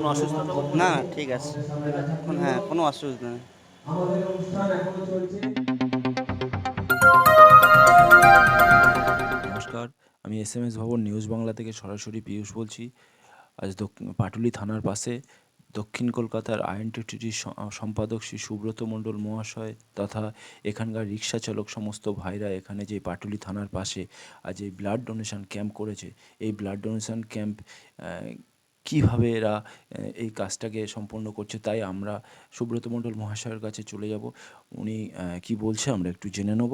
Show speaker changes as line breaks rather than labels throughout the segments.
কোনো অসুস্থতা
না না ঠিক আছে। হ্যাঁ কোনো অসুবিধা নেই।
নমস্কার আমি S M S Bhavan news Bangla থেকে সরাসরি পীয়ূষ বলছি। আজ দক্ষিণ পাটুলি থানার পাশে দক্ষিণ কলকাতার আইএনটিটির সম্পাদক শ্রী সুব্রত মণ্ডল মহাশয় তথা এখানকার রিক্সা চালক সমস্ত ভাইরা এখানে যে পাটুলি থানার পাশে আজ এই ব্লাড ডোনেশন ক্যাম্প করেছে। এই ব্লাড ডোনেশন ক্যাম্প কীভাবে এরা এই কাজটাকে সম্পন্ন করছে, তাই আমরা সুব্রত মণ্ডল মহাশয়ের কাছে চলে যাব। উনি কি বলছে আমরা একটু জেনে নেব।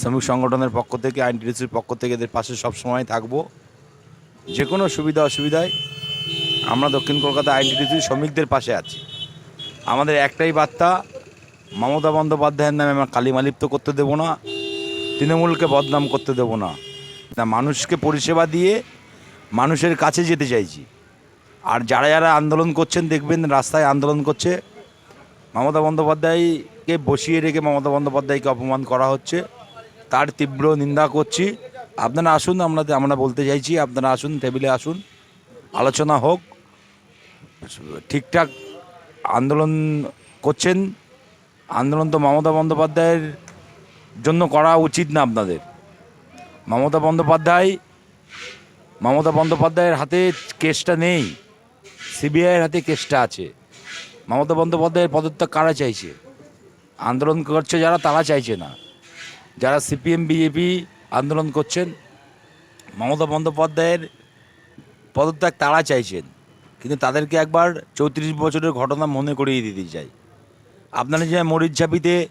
শ্রমিক সংগঠনের পক্ষ থেকে আইনটিডিসির পক্ষ থেকে এদের পাশে সবসময় থাকব। যে কোনো সুবিধা অসুবিধায় আমরা দক্ষিণ কলকাতা আইন আইনটিডিসির শ্রমিকদের পাশে আছি। আমাদের একটাই বার্তা, মমতা বন্দ্যোপাধ্যায়ের নামে আমরা কালিমালিপ্ত করতে দেবো না, তৃণমূলকে বদনাম করতে দেবো না। মানুষকে পরিষেবা দিয়ে মানুষের কাছে যেতে চাইছি। আর যারা যারা আন্দোলন করছেন, দেখবেন রাস্তায় আন্দোলন করছে। মমতা বন্দ্যোপাধ্যায়কে বসিয়ে রেখে মমতা বন্দ্যোপাধ্যায়কে অপমান করা হচ্ছে। তার তীব্র নিন্দা করছি। আপনারা আসুন আমরা আমরা বলতে চাইছি, আপনারা আসুন টেবিলে আসুন। আলোচনা হোক। ঠিকঠাক আন্দোলন করছেন। আন্দোলন তো মমতা বন্দ্যোপাধ্যায়ের জন্য করা উচিত না আপনাদের। মমতা বন্দ্যোপাধ্যায় মমতা বন্দ্যোপাধ্যায়ের হাতে কেসটা নেই, সিবিআইয়ের হাতে কেসটা আছে। মমতা বন্দ্যোপাধ্যায়ের পদত্যাগ কারা চাইছে? আন্দোলন করছে যারা, তারা চাইছে না। যারা সিপিএম, বিজেপি আন্দোলন করছেন, মমতা বন্দ্যোপাধ্যায়ের পদত্যাগ তারা চাইছেন। কিন্তু তাদেরকে একবার চৌত্রিশ বছরের ঘটনা মনে করিয়ে দিতে চাই। আপনারা যে মরিচঝাপিতে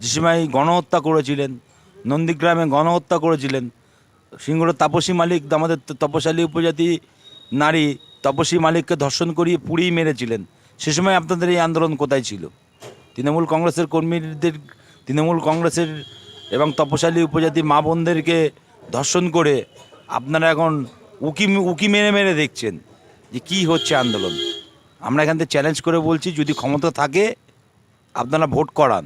যে সময় গণহত্যা করেছিলেন, নন্দীগ্রামে গণহত্যা করেছিলেন সিঙ্গুর তাপসী মালিক, আমাদের তপশালী উপজাতি নারী তপসী মালিককে ধর্ষণ করিয়ে পুড়িয়ে মেরেছিলেন। সে সময় আপনাদের এই আন্দোলন কোথায় ছিল? তৃণমূল কংগ্রেসের কর্মীদের, তৃণমূল কংগ্রেসের এবং তপশালী উপজাতি মা বোনদেরকে ধর্ষণ করে আপনারা এখন উকি উকি মেরে মেরে দেখছেন যে কি হচ্ছে আন্দোলন। আমরা এখান থেকে চ্যালেঞ্জ করে বলছি, যদি ক্ষমতা থাকে, আপনারা ভোট করান।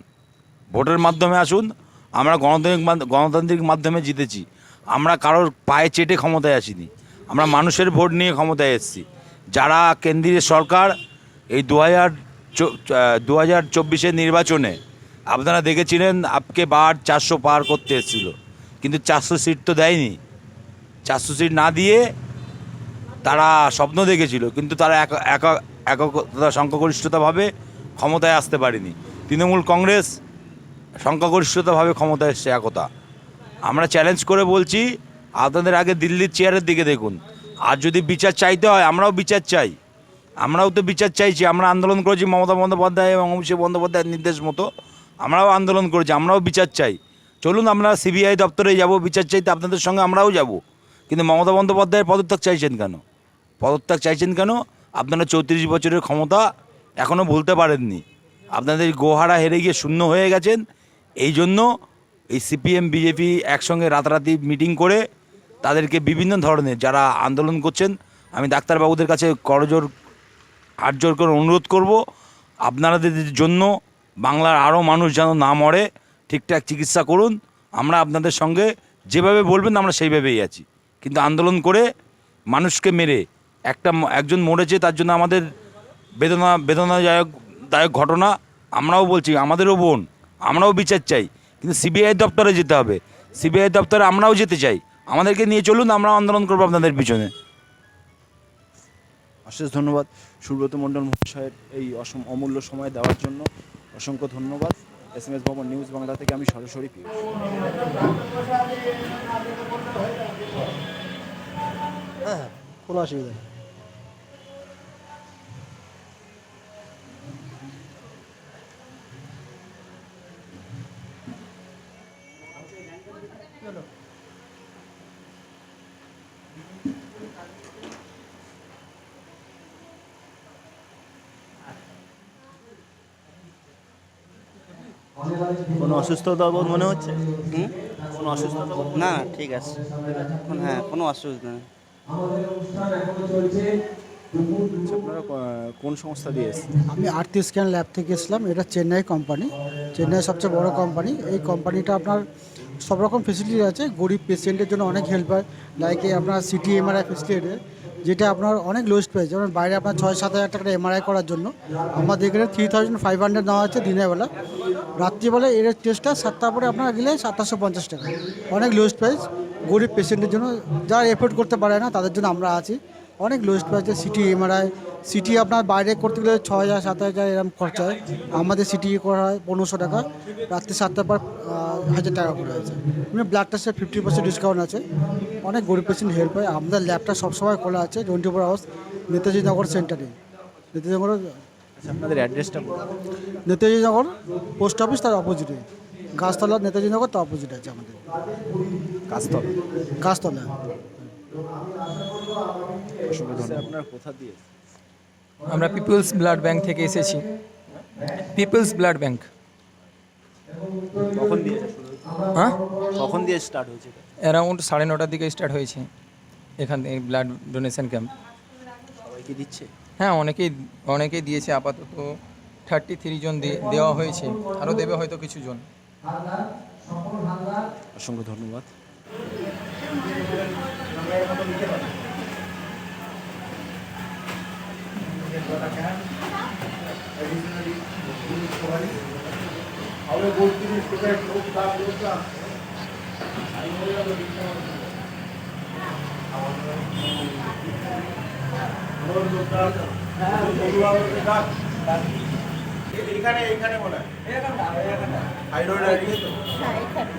ভোটের মাধ্যমে আসুন, আমরা গণতান্ত্রিক গণতান্ত্রিক মাধ্যমে জিতেছি। আমরা কারোর পায়ে চেটে ক্ষমতায় আসিনি। আমরা মানুষের ভোট নিয়ে ক্ষমতায় এসেছি। যারা কেন্দ্রীয় সরকার এই দু হাজার দু হাজার চব্বিশের নির্বাচনে আপনারা দেখেছিলেন আপকে বার চারশো পার করতে এসেছিল। কিন্তু চারশো সিট তো দেয়নি। চারশো সিট না দিয়ে তারা স্বপ্ন দেখেছিল, কিন্তু তারা এক, এক- একতা, সংখ্যাগরিষ্ঠতাভাবে ক্ষমতায় আসতে পারেনি। তৃণমূল কংগ্রেস সংখ্যাগরিষ্ঠতাভাবে ক্ষমতায় এসছে একতা। আমরা চ্যালেঞ্জ করে বলছি, আপনাদের আগে দিল্লির চেয়ারের দিকে দেখুন। আর যদি বিচার চাইতে হয়, আমরাও বিচার চাই। আমরাও তো বিচার চাইছি, আমরা আন্দোলন করেছি মমতা বন্দ্যোপাধ্যায় এবং অভিষেক বন্দ্যোপাধ্যায়ের নির্দেশ মতো। আমরাও আন্দোলন করেছি, আমরাও বিচার চাই। চলুন, আমরা সিবিআই দপ্তরে যাব, বিচার চাইতে আপনাদের সঙ্গে আমরাও যাব। কিন্তু মমতা বন্দ্যোপাধ্যায়ের পদত্যাগ চাইছেন কেন? পদত্যাগ চাইছেন কেন? আপনারা চৌত্রিশ বছরের ক্ষমতা এখনও ভুলতে পারেননি। আপনাদের গোহারা হেরে গিয়ে শূন্য হয়ে গেছেন। এই জন্য এই সিপিএম, বিজেপি একসঙ্গে রাতারাতি মিটিং করে তাদেরকে বিভিন্ন ধরনের যারা আন্দোলন করছেন, আমি ডাক্তারবাবুদের কাছে করজোর হাত জোর করে অনুরোধ করব, আপনাদের জন্য বাংলার আরও মানুষ যেন না মরে, ঠিকঠাক চিকিৎসা করুন, আমরা আপনাদের সঙ্গে যেভাবে বলবেন আমরা সেইভাবেই আছি। কিন্তু আন্দোলন করে মানুষকে মেরে, একটা একজন মরেছে তার জন্য আমাদের বেদনা, বেদনাদায়ক, দায়ক ঘটনা, আমরাও বলছি, আমাদেরও বোন, আমরাও বিচার চাই। কিন্তু সিবিআই দপ্তরে যেতে হবে। সিবিআই দপ্তরে আমরাও যেতে চাই। আমাদেরকে নিয়ে চলুন আমরা আন্দোলন করব আপনাদের পিছনে।
অশেষ ধন্যবাদ সুব্রত মণ্ডল মহাশয়ের এই অসম অমূল্য সময় দেওয়ার জন্য। অসংখ্য ধন্যবাদ। S M S Bhavan news Bangla থেকে আমি সরাসরি
হ্যাঁ কোনো অসুবিধা নেই।
কোনো অসুস্থতা বোধ মনে হচ্ছে?
হুম?
কোনো অসুস্থতা
না না ঠিক আছে। হ্যাঁ কোনো অসুবিধা নেই।
আচ্ছা, আপনারা কোন সংস্থা দিয়ে এসেছেন?
আমি আরতি স্ক্যান ল্যাব থেকে এসলাম এটা চেন্নাই কোম্পানি। চেন্নাই সবচেয়ে বড় কোম্পানি। এই কোম্পানিটা আপনার সব রকম ফেসিলিটি আছে। গরিব পেশেন্টের জন্য অনেক হেল্প হয়। লাইক আপনার সিটি এমআরআই ফেসিলিটি যেটা আপনার অনেক লোয়েস্ট প্রাইস যেমন বাইরে আপনার ছয়, সাত হাজার টাকা এমআরআই করার জন্য। আমাদের এখানে থ্রি থাউজেন্ড ফাইভ হান্ড্রেড নেওয়া হচ্ছে দিনের বেলা রাত্রিবেলা এর টেস্টটা সাতটা পরে আপনার গেলে সাতাশশো পঞ্চাশ টাকা। অনেক লোয়েস্ট প্রাইস গরিব পেশেন্টের জন্য, যারা এফোর্ড করতে পারে না, তাদের জন্য আমরা আছি। অনেক লোয়েস্ট প্রাইসে সিটি এমআরআই সিটি আপনার বাইরে করতে গেলে ছ হাজার সাত হাজার এরকম খরচা হয়। আমাদের সিটি করা হয় পনেরোশো টাকা। রাত্রি সাতটার পর হাজার টাকা করে আছে। এমনি ব্লাড টেস্টে ফিফটি পার্সেন্ট ডিসকাউন্ট আছে। অনেক গরিব পেশেন্ট হেল্প হয়। আমাদের ল্যাবটা সবসময় খোলা আছে। Twenty four hours Netaji Nagar সেন্টারে নেতাজি নগর
আচ্ছা আপনাদের অ্যাড্রেসটা
নেতাজি নগর পোস্ট অফিস তার অপোজিটে গাছতলা নেতাজি নগর তার অপোজিট আছে আমাদের।
কাজতল
গাছতলা।
আপনার কোথা দিয়ে
আমরা পিপলস ব্লাড ব্যাংক থেকে এসেছি। Peoples blood bank.
কখন দিয়ে
হ্যাঁ?
কখন দিয়ে স্টার্ট হয়েছে
অ্যারাউন্ড সাড়ে নটার দিকে স্টার্ট হয়েছে। এখান থেকে ব্লাড ডোনেশন ক্যাম্প
সবাইকে দিচ্ছে?
হ্যাঁ অনেকেই অনেকেই দিয়েছে। আপাতত থার্টি থ্রি জন দিয়ে- দেওয়া হয়েছে। আরও দেবে হয়তো কিছু জন।
অসংখ্য ধন্যবাদ।
what I can. Additionally, do provide. How a good thing
is to get no staff, no staff. I know you are the এখানে এখানে বলে থাইরয়েড আইডি তো এখানে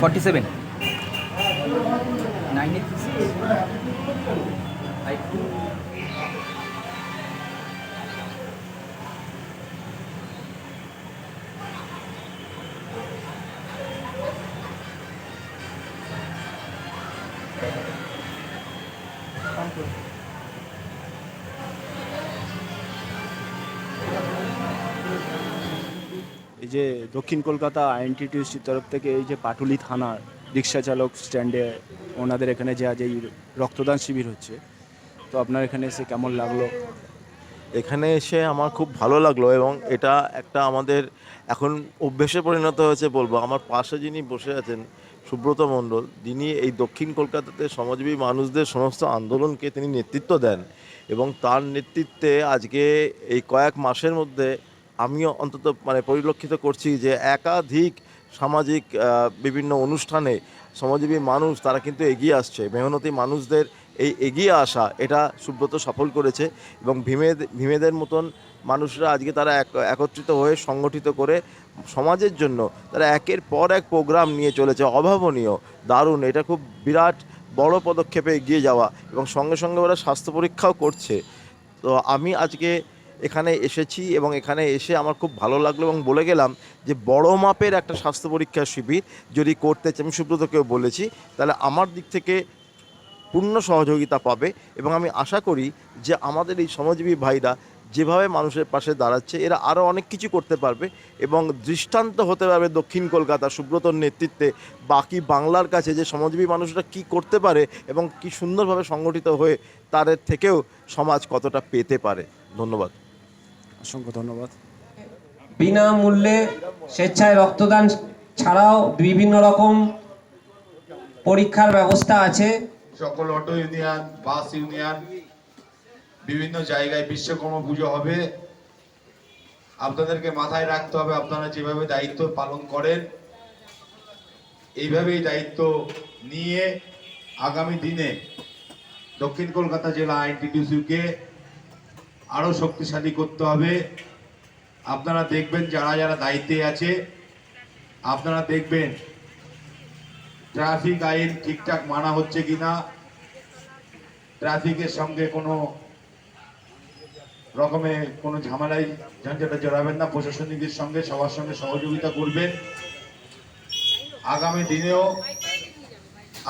ফর্টি সেভেন
এই যে দক্ষিণ কলকাতা আইএনটিটিউসির তরফ থেকে এই যে পাটুলি থানার রিক্সা চালক স্ট্যান্ডে ওনাদের এখানে যে আজ এই রক্তদান শিবির হচ্ছে, তো আপনার এখানে এসে কেমন লাগল?
এখানে এসে আমার খুব ভালো লাগল এবং এটা একটা আমাদের এখন অভ্যেসে পরিণত হয়েছে বলব। আমার পাশে যিনি বসে আছেন সুব্রত মণ্ডল যিনি এই দক্ষিণ কলকাতাতে সমাজবী মানুষদের সমস্ত আন্দোলনকে তিনি নেতৃত্ব দেন এবং তার নেতৃত্বে আজকে এই কয়েক মাসের মধ্যে আমিও অন্তত মানে পরিলক্ষিত করছি যে একাধিক সামাজিক বিভিন্ন অনুষ্ঠানে সমাজজীবী মানুষ তারা কিন্তু এগিয়ে আসছে। মেহনতি মানুষদের এই এগিয়ে আসা, এটা সুব্রত সফল করেছে এবং ভীমে ভীমেদের মতন মানুষরা আজকে তারা এক- একত্রিত হয়ে সংগঠিত করে সমাজের জন্য তারা একের পর এক প্রোগ্রাম নিয়ে চলেছে। অভাবনীয়, দারুণ, এটা খুব বিরাট বড় পদক্ষেপে এগিয়ে যাওয়া এবং সঙ্গে সঙ্গে ওরা স্বাস্থ্য পরীক্ষাও করছে। তো আমি আজকে এখানে এসেছি এবং এখানে এসে আমার খুব ভালো লাগল এবং বলে গেলাম যে বড় মাপের একটা স্বাস্থ্য পরীক্ষার শিবির যদি করতে আমি সুব্রতকেও বলেছি, তাহলে আমার দিক থেকে পূর্ণ সহযোগিতা পাবে এবং আমি আশা করি যে আমাদের এই শ্রমজীবী ভাইরা যেভাবে মানুষের পাশে দাঁড়াচ্ছে, এরা আরও অনেক কিছু করতে পারবে এবং দৃষ্টান্ত হতে পারবে দক্ষিণ কলকাতা সুব্রতর নেতৃত্বে বাকি বাংলার কাছে যে শ্রমজীবী মানুষরা কি করতে পারে এবং কি সুন্দরভাবে সংগঠিত হয়ে তাদের থেকেও সমাজ কতটা পেতে পারে। ধন্যবাদ।
অসংখ্য ধন্যবাদ।
বিনামূল্যে স্বেচ্ছায় রক্তদান ছাড়াও বিভিন্ন রকম পরীক্ষার ব্যবস্থা আছে।
সকল অটো ইউনিয়ন বাস ইউনিয়ন বিভিন্ন জায়গায় বিশ্বকর্মা পুজো হবে। আপনাদেরকে মাথায় রাখতে হবে আপনারা যেভাবে দায়িত্ব পালন করেন এইভাবেই দায়িত্ব নিয়ে আগামী দিনে দক্ষিণ কলকাতা জেলা আইনটিটিউসিকে আরও শক্তিশালী করতে হবে। আপনারা দেখবেন যারা যারা দায়িত্বে আছে, আপনারা দেখবেন ট্রাফিক আইন ঠিকঠাক মানা হচ্ছে কিনা, ট্রাফিকের সঙ্গে কোনো রকমে কোনো ঝামেলায় ঝঞ্ঝাটে জড়াবেন না, প্রশাসনিকের সঙ্গে সবার সঙ্গে সহযোগিতা করবেন। আগামী দিনেও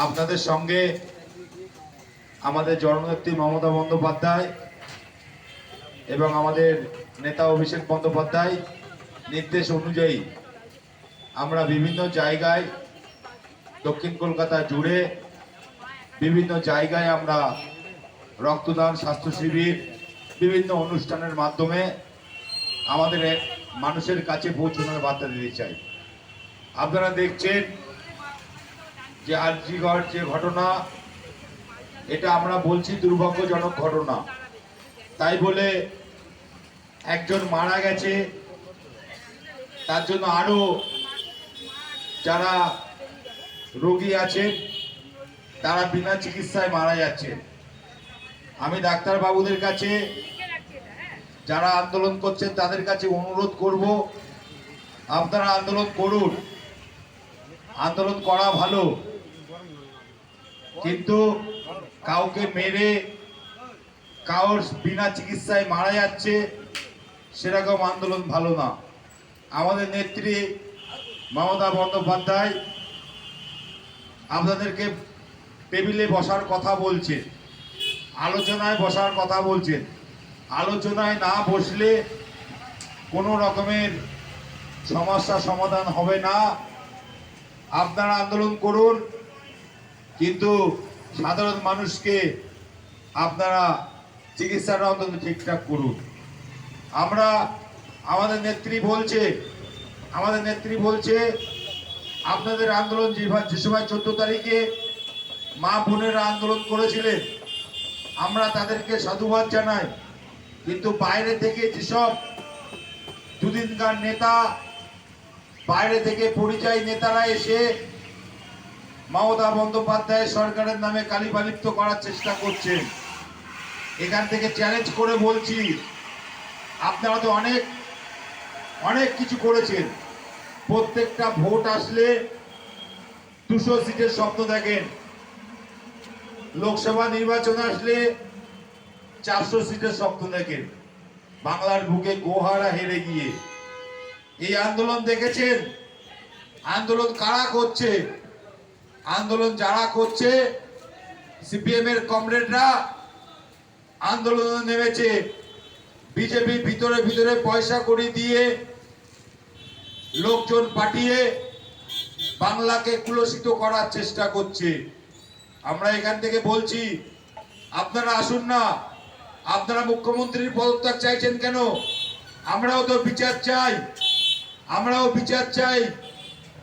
আপনাদের সঙ্গে আমাদের জননেত্রী মমতা বন্দ্যোপাধ্যায় এবং আমাদের নেতা অভিষেক বন্দ্যোপাধ্যায় নির্দেশ অনুযায়ী আমরা বিভিন্ন জায়গায় দক্ষিণ কলকাতা জুড়ে বিভিন্ন জায়গায় আমরা রক্তদান, স্বাস্থ্য শিবির, বিভিন্ন অনুষ্ঠানের মাধ্যমে আমাদের মানুষের কাছে পৌঁছানোর বার্তা দিতে চাই। আপনারা দেখছেন যে আরজিগড় যে ঘটনা, এটা আমরা বলছি দুর্ভাগ্যজনক ঘটনা। তাই বলে একজন মারা গেছে, তার জন্য আরও যারা রোগী আছে, তারা বিনা চিকিৎসায় মারা যাচ্ছে। আমি ডাক্তারবাবুদের কাছে যারা আন্দোলন করছেন, তাদের কাছে অনুরোধ করব, আপনারা আন্দোলন করুন। আন্দোলন করা ভালো, কিন্তু কাউকে মেরে, কাউর বিনা চিকিৎসায় মারা যাচ্ছে সেরকম আন্দোলন ভালো না। আমাদের নেত্রী মমতা বন্দ্যোপাধ্যায় আপনাদেরকে টেবিলে বসার কথা বলছে আলোচনায় বসার কথা বলছেন। আলোচনায় না বসলে কোনো রকমের সমস্যা সমাধান হবে না। আপনারা আন্দোলন করুন, কিন্তু সাধারণ মানুষকে আপনারা চিকিৎসাটা অন্তত ঠিকঠাক করুন। আমরা আমাদের নেত্রী বলছে, আমাদের নেত্রী বলছে, আপনাদের আন্দোলন যে- সময় চোদ্দ তারিখে মা বোনেরা আন্দোলন করেছিলেন, আমরা তাদেরকে সাধুবাদ জানাই। কিন্তু বাইরে থেকে যেসব দুদিনকার নেতা, বাইরে থেকে পরিযায়ী নেতারা এসে মমতা বন্দ্যোপাধ্যায় সরকারের নামে কালিবালিপ্ত করার চেষ্টা করছেন। এখান থেকে চ্যালেঞ্জ করে বলছি আপনারা তো অনেক অনেক কিছু করেছেন। প্রত্যেকটা ভোট আসলে দুশো সিটের স্বপ্ন দেখেন। লোকসভা নির্বাচন আসলে চারশো সিটের স্বপ্ন দেখেন। বাংলার বুকে গোহারা হেরে গিয়ে। এই আন্দোলন দেখেছেন? আন্দোলন কারা করছে? আন্দোলন যারা করছে সিপিএম এর কমরেডরা আন্দোলনে নেমেছে। বিজেপি ভিতরে ভিতরে পয়সা করে দিয়ে লোকজন পাঠিয়ে বাংলাকে কুলসিত করার চেষ্টা করছে। আমরা এখান থেকে বলছি, আপনারা আসুন না। আপনারা মুখ্যমন্ত্রীর পদত্যাগ চাইছেন কেন? আমরাও তো বিচার চাই। আমরাও বিচার চাই।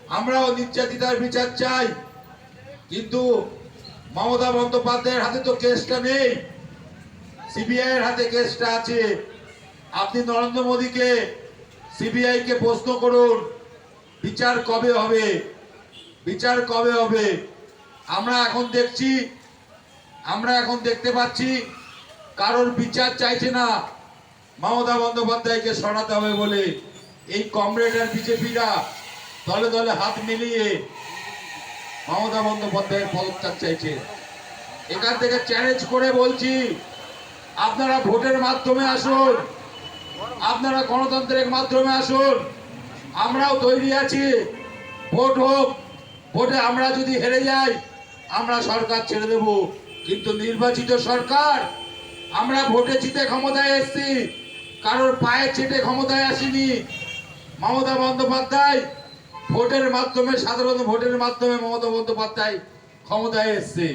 আমরাও নির্যাতিতার বিচার চাই। কিন্তু মমতা বন্দ্যোপাধ্যায়ের হাতে তো কেসটা নেই। সিবিআই এর হাতে কেসটা আছে। আপনি নরেন্দ্র মোদীকে সিবিআই কে প্রশ্ন করুন, বিচার কবে হবে? বিচার কবে হবে? আমরা এখন দেখছি, আমরা এখন দেখতে পাচ্ছি, কারোর বিচার চাইছে না। মমতা বন্দ্যোপাধ্যায়কে সরাতে হবে বলে। এই কমরেড আর বিজেপিরা দলে দলে হাত মিলিয়ে মমতা বন্দ্যোপাধ্যায়ের পদত্যাগ চাইছে। এখান থেকে চ্যালেঞ্জ করে বলছি, আপনারা ভোটের মাধ্যমে আসুন। আপনারা গণতন্ত্রের মাধ্যমে আসুন। আমরাও তৈরি আছি। ভোট হোক, ভোটে আমরা যদি হেরে যাই, আমরা সরকার ছেড়ে দেব। কিন্তু নির্বাচিত সরকার, আমরা ভোটে জিতে ক্ষমতায় এসেছি। কারোর পায়ে চেটে ক্ষমতায় আসিনি। মমতা বন্দ্যোপাধ্যায় ভোটের মাধ্যমে, সাধারণ ভোটের মাধ্যমে মমতা বন্দ্যোপাধ্যায় ক্ষমতায় এসছে।